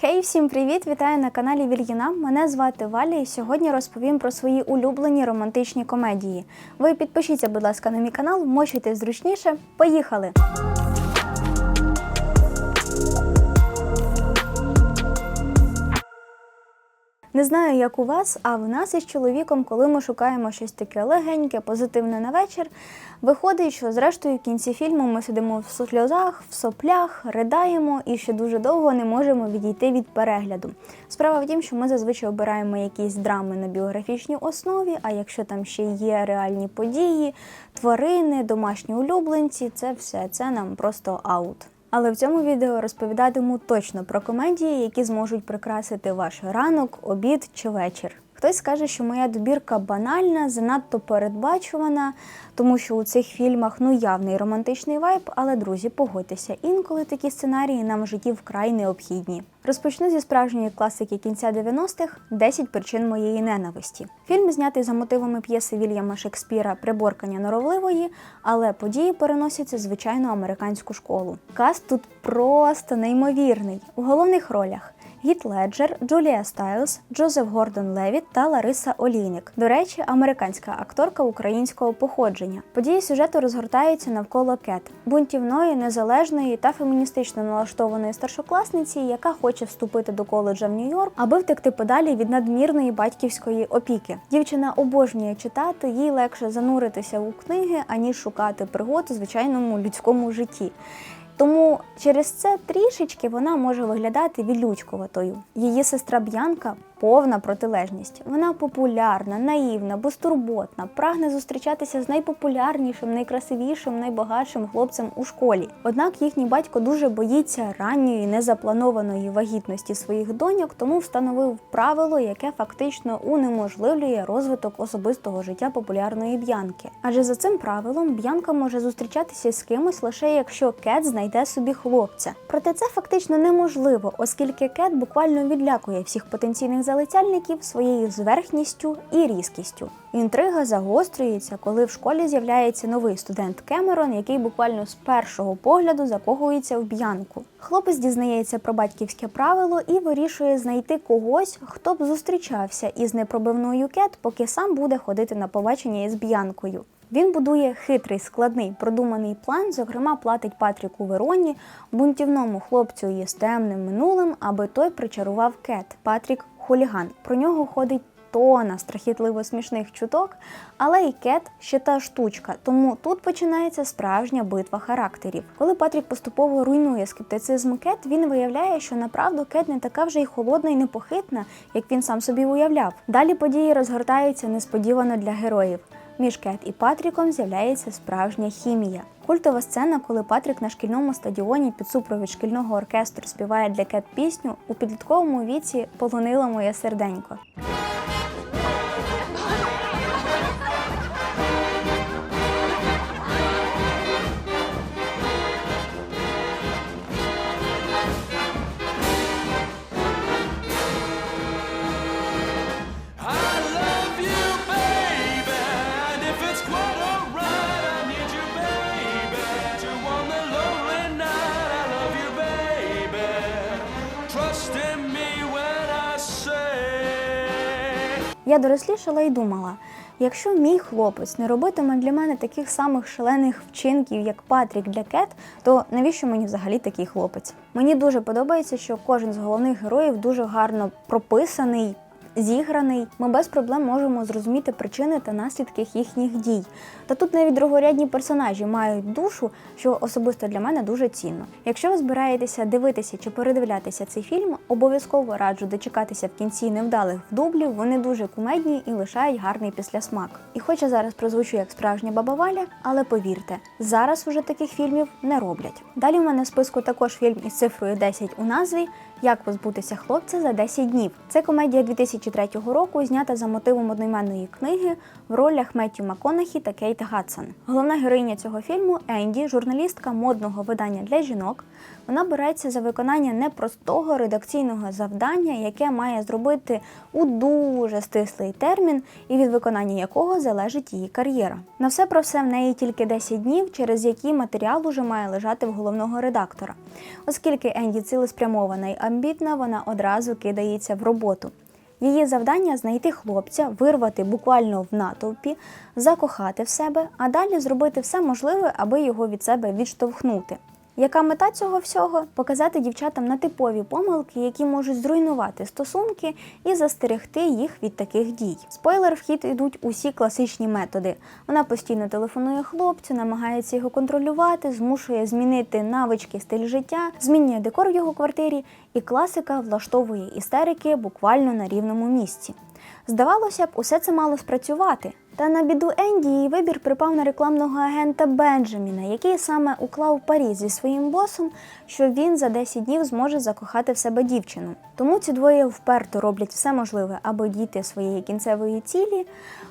Хей, всім привіт! Вітаю на каналі Вільгіна. Мене звати Валя, і сьогодні розповім про свої улюблені романтичні комедії. Ви підпишіться, будь ласка, на мій канал, мочуйте зручніше. Поїхали! Не знаю, як у вас, а в нас із чоловіком, коли ми шукаємо щось таке легеньке, позитивне на вечір, виходить, що зрештою в кінці фільму ми сидимо в сльозах, в соплях, придаємо і ще дуже довго не можемо відійти від перегляду. Справа в тім, що ми зазвичай обираємо якісь драми на біографічній основі, а якщо там ще є реальні події, тварини, домашні улюбленці, це все це нам просто аут. Але в цьому відео розповідатиму точно про комедії, які зможуть прикрасити ваш ранок, обід чи вечір. Хтось скаже, що моя добірка банальна, занадто передбачувана, тому що у цих фільмах ну явний романтичний вайб, але друзі, погодьтеся, інколи такі сценарії нам в житті вкрай необхідні. Розпочну зі справжньої класики кінця 90-х «10 причин моєї ненависті. Фільм знятий за мотивами п'єси Вільяма Шекспіра Приборкання норовливої, але події переносяться в звичайну американську школу. Каст тут просто неймовірний. У головних ролях Гіт Леджер, Джулія Стайлз, Джозеф Гордон Левіт та Лариса Олійник. До речі, американська акторка українського походження. Події сюжету розгортаються навколо Кет, бунтівної, незалежної та феміністично налаштованої старшокласниці, яка хоче вступити до коледжа в Нью-Йорк, аби втекти подалі від надмірної батьківської опіки. Дівчина обожнює читати, їй легше зануритися у книги, аніж шукати пригод у звичайному людському житті. Тому через це трішечки вона може виглядати вілючковатою. Її сестра Б'янка повна протилежність. Вона популярна, наївна, безтурботна, прагне зустрічатися з найпопулярнішим, найкрасивішим, найбагатшим хлопцем у школі. Однак їхній батько дуже боїться ранньої незапланованої вагітності своїх доньок, тому встановив правило, яке фактично унеможливлює розвиток особистого життя популярної б'янки. Адже за цим правилом б'янка може зустрічатися з кимось лише якщо Кет знайде собі хлопця. Проте це фактично неможливо, оскільки Кет буквально відлякує всіх потенційних залицяльників своєю зверхністю і різкістю. Інтрига загострюється, коли в школі з'являється новий студент Кемерон, який буквально з першого погляду закохується в б'янку. Хлопець дізнається про батьківське правило і вирішує знайти когось, хто б зустрічався із непробивною кет, поки сам буде ходити на побачення із б'янкою. Він будує хитрий, складний, продуманий план, зокрема, платить Патріку Вероні, бунтівному хлопцю із темним минулим, аби той причарував кет. Патрік хуліган. Про нього ходить тона страхітливо смішних чуток, але і кет ще та штучка. Тому тут починається справжня битва характерів. Коли Патрік поступово руйнує скептицизм кет, він виявляє, що направду кет не така вже й холодна і непохитна, як він сам собі уявляв. Далі події розгортаються несподівано для героїв. Між Кет і Патріком з'являється справжня хімія. Культова сцена, коли Патрік на шкільному стадіоні під супровід шкільного оркестру співає для Кет пісню у підлітковому віці полонила моє серденько. Дорослішала і думала: якщо мій хлопець не робитиме для мене таких самих шалених вчинків, як Патрік для Кет, то навіщо мені взагалі такий хлопець? Мені дуже подобається, що кожен з головних героїв дуже гарно прописаний. Зіграний, ми без проблем можемо зрозуміти причини та наслідки їхніх дій. Та тут навіть другорядні персонажі мають душу, що особисто для мене дуже цінно. Якщо ви збираєтеся дивитися чи передивлятися цей фільм, обов'язково раджу дочекатися в кінці невдалих вдублів. Вони дуже кумедні і лишають гарний післясмак. І хоч я зараз прозвучу як справжня баба Валя, але повірте, зараз уже таких фільмів не роблять. Далі в мене в списку також фільм із цифрою 10 у назві. Як позбутися хлопця за 10 днів. Це комедія 2003 року, знята за мотивом одноіменної книги в ролях Меттю МакКонахі та Кейт Гадсон. Головна героїня цього фільму Енді, журналістка модного видання для жінок. Вона береться за виконання непростого редакційного завдання, яке має зробити у дуже стислий термін, і від виконання якого залежить її кар'єра. На все про все в неї тільки 10 днів, через які матеріал уже має лежати в головного редактора. Оскільки Енді цілеспрямована й амбітна, вона одразу кидається в роботу. Її завдання знайти хлопця, вирвати буквально в натовпі, закохати в себе, а далі зробити все можливе, аби його від себе відштовхнути. Яка мета цього всього? Показати дівчатам на типові помилки, які можуть зруйнувати стосунки і застерегти їх від таких дій. Спойлер, в хід йдуть усі класичні методи. Вона постійно телефонує хлопцю, намагається його контролювати, змушує змінити навички, стиль життя, змінює декор в його квартирі, і класика влаштовує істерики буквально на рівному місці. Здавалося б, усе це мало спрацювати. Та на біду Енді її вибір припав на рекламного агента Бенджаміна, який саме уклав парі зі своїм босом, що він за 10 днів зможе закохати в себе дівчину. Тому ці двоє вперто роблять все можливе, аби дійти своєї кінцевої цілі.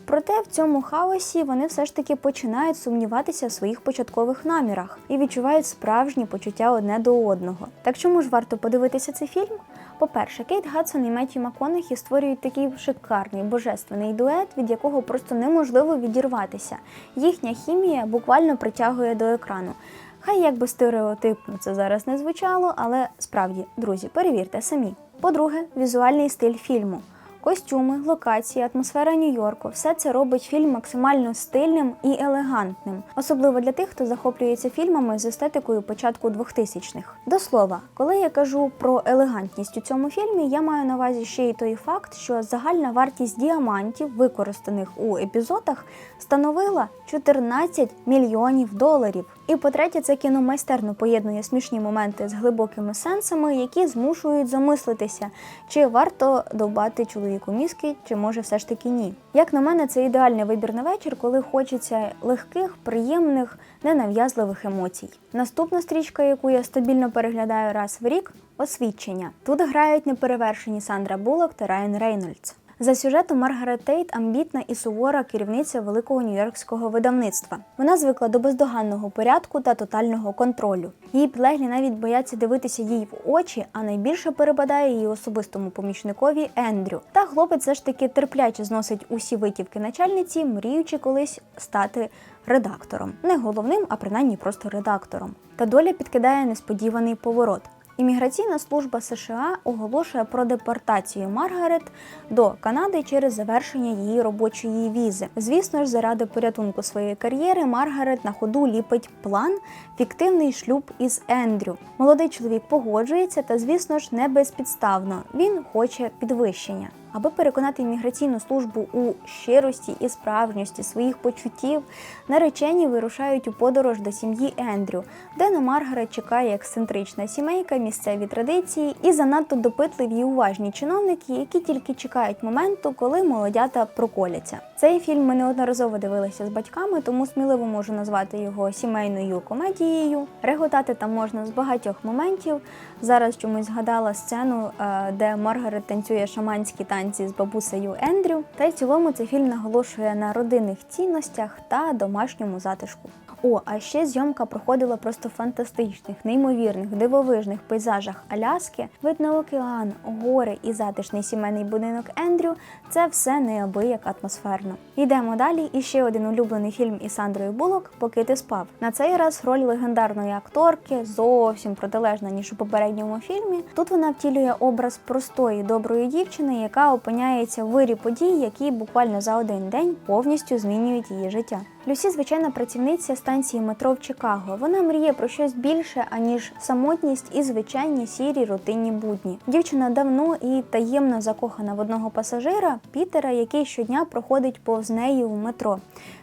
Проте в цьому хаосі вони все ж таки починають сумніватися в своїх початкових намірах і відчувають справжні почуття одне до одного. Так чому ж варто подивитися цей фільм? По-перше, Кейт Гадсон і Меттью МакКонахі створюють такий шикарний божественний дует, від якого просто неможливо відірватися. Їхня хімія буквально притягує до екрану. Хай як би стереотипно це зараз не звучало, але справді, друзі, перевірте самі. По-друге, візуальний стиль фільму. Костюми, локації, атмосфера Нью-Йорку все це робить фільм максимально стильним і елегантним, особливо для тих, хто захоплюється фільмами з естетикою початку 2000-х. До слова, коли я кажу про елегантність у цьому фільмі, я маю на увазі ще й той факт, що загальна вартість діамантів, використаних у епізодах, становила 14 мільйонів доларів. І по-третє, це кіно майстерно поєднує смішні моменти з глибокими сенсами, які змушують замислитися, чи варто довбати чоловіку мізки, чи може все ж таки ні. Як на мене, це ідеальний вибір на вечір, коли хочеться легких, приємних, ненав'язливих емоцій. Наступна стрічка, яку я стабільно переглядаю раз в рік освідчення. Тут грають неперевершені Сандра Булок та Райан Рейнольдс. За сюжетом Маргарет Тейт амбітна і сувора керівниця великого нью-йоркського видавництва. Вона звикла до бездоганного порядку та тотального контролю. Її підлеглі навіть бояться дивитися їй в очі, а найбільше перепадає її особистому помічникові Ендрю. Та хлопець все ж таки терпляче зносить усі витівки начальниці, мріючи колись стати редактором. Не головним, а принаймні просто редактором. Та доля підкидає несподіваний поворот. Імміграційна служба США оголошує про депортацію Маргарет до Канади через завершення її робочої візи. Звісно ж, заради порятунку своєї кар'єри Маргарет на ходу ліпить план фіктивний шлюб із Ендрю. Молодий чоловік погоджується, та звісно ж не безпідставно. Він хоче підвищення. Аби переконати імміграційну службу у щирості і справжності своїх почуттів, наречені вирушають у подорож до сім'ї Ендрю, де на Маргарет чекає ексцентрична сімейка, місцеві традиції і занадто допитливі і уважні чиновники, які тільки чекають моменту, коли молодята проколяться. Цей фільм ми неодноразово дивилися з батьками, тому сміливо можу назвати його сімейною комедією. Реготати там можна з багатьох моментів. Зараз чомусь згадала сцену, е, де Маргарет танцює шаманські танці з бабусею Ендрю. Та й в цілому цей фільм наголошує на родинних цінностях та домашньому затишку. О, а ще зйомка проходила просто в фантастичних, неймовірних, дивовижних пейзажах Аляски. Видно океан, гори і затишний сімейний будинок Ендрю. Це все неабияк атмосферно. Йдемо далі. І ще один улюблений фільм із Сандрою Булок Поки ти спав. На цей раз роль легендарної акторки зовсім протилежна ніж у попередньому фільмі. Тут вона втілює образ простої доброї дівчини, яка опиняється в вирі подій, які буквально за один день повністю змінюють її життя. Люсі звичайна працівниця станції метро в Чикаго. Вона мріє про щось більше, аніж самотність і звичайні сірі рутинні будні. Дівчина давно і таємно закохана в одного пасажира Пітера, який щодня проходить повз неї у метро.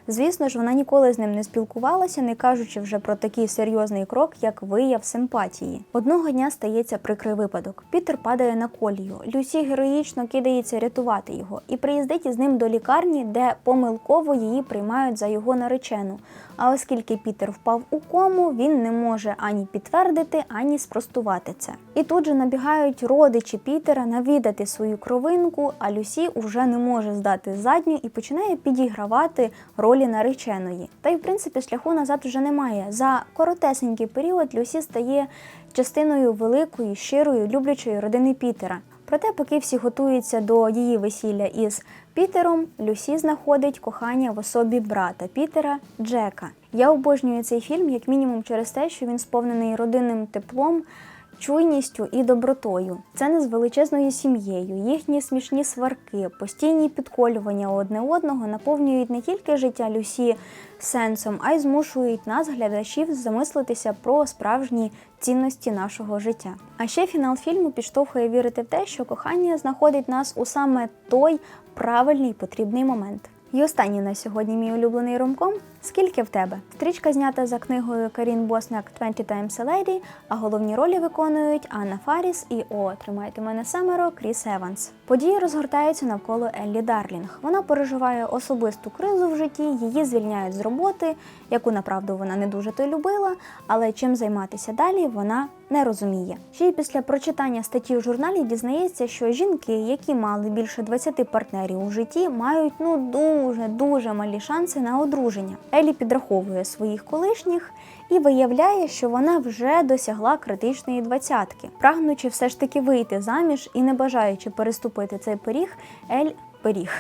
Звісно ж, вона ніколи з ним не спілкувалася, не кажучи вже про такий серйозний крок, як вияв симпатії. Одного дня стається прикрий випадок. Пітер падає на колію. Люсі героїчно кидається рятувати його і приїздить із ним до лікарні, де помилково її приймають за його наречену. А оскільки Пітер впав у кому, він не може ані підтвердити, ані спростувати це. І тут же набігають родичі Пітера навідати свою кровинку, а Люсі уже не може здати задню і починає підігравати ролі нареченої. Та й в принципі шляху назад вже немає. За коротесенький період Люсі стає частиною великої, щирої, люблячої родини Пітера. Проте, поки всі готуються до її весілля із Пітером, Люсі знаходить кохання в особі брата Пітера Джека. Я обожнюю цей фільм як мінімум через те, що він сповнений родинним теплом чуйністю і добротою. Це не з величезною сім'єю. Їхні смішні сварки, постійні підколювання одне одного наповнюють не тільки життя Люсі сенсом, а й змушують нас, глядачів, замислитися про справжні цінності нашого життя. А ще фінал фільму підштовхує вірити в те, що кохання знаходить нас у саме той правильний потрібний момент. І останній на сьогодні мій улюблений ромком Скільки в тебе? Стрічка знята за книгою Карін Босняк «20 Times a Lady», а головні ролі виконують Анна Фаріс і О, тримайте мене семеро Кріс Еванс. Події розгортаються навколо Еллі Дарлінг. Вона переживає особисту кризу в житті, її звільняють з роботи, яку направду вона не дуже то любила, але чим займатися далі вона не розуміє. Ще й після прочитання статті в журналі дізнається, що жінки, які мали більше 20 партнерів у житті, мають ну дуже дуже малі шанси на одруження. Елі підраховує своїх колишніх і виявляє, що вона вже досягла критичної двадцятки, прагнучи все ж таки вийти заміж і не бажаючи переступити цей поріг, Ель пиріг.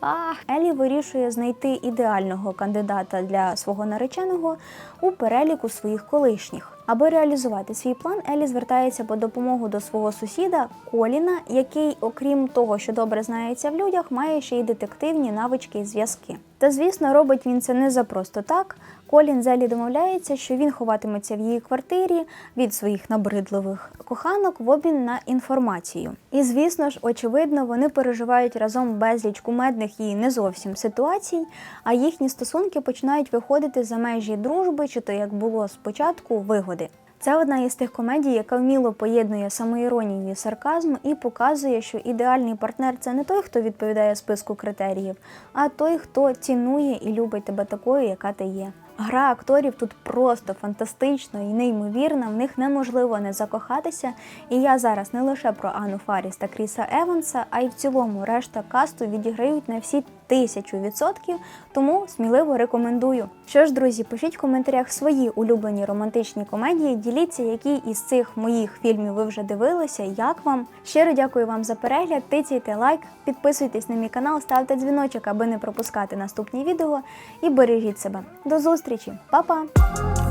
А Елі вирішує знайти ідеального кандидата для свого нареченого у переліку своїх колишніх. Аби реалізувати свій план, Елі звертається по допомогу до свого сусіда Коліна, який, окрім того, що добре знається в людях, має ще й детективні навички і зв'язки. Та звісно, робить він це не за просто так. Колін з Елі домовляється, що він ховатиметься в її квартирі від своїх набридливих коханок в обмін на інформацію. І звісно ж, очевидно, вони переживають разом безліч кумедних і не зовсім ситуацій, а їхні стосунки починають виходити за межі дружби, чи то як було спочатку вигоди. Це одна із тих комедій, яка вміло поєднує самоіронію сарказм і показує, що ідеальний партнер це не той, хто відповідає списку критеріїв, а той, хто цінує і любить тебе такою, яка ти є. Гра акторів тут просто фантастична і неймовірна. В них неможливо не закохатися. І я зараз не лише про Анну Фаріс та Кріса Еванса, а й в цілому решта касту відіграють на всі тисячу відсотків. Тому сміливо рекомендую. Що ж, друзі, пишіть в коментарях свої улюблені романтичні комедії. Діліться, які із цих моїх фільмів ви вже дивилися. Як вам? Щиро дякую вам за перегляд. Тицяйте лайк, підписуйтесь на мій канал, ставте дзвіночок, аби не пропускати наступні відео. І бережіть себе. До зустрічі, Па-па!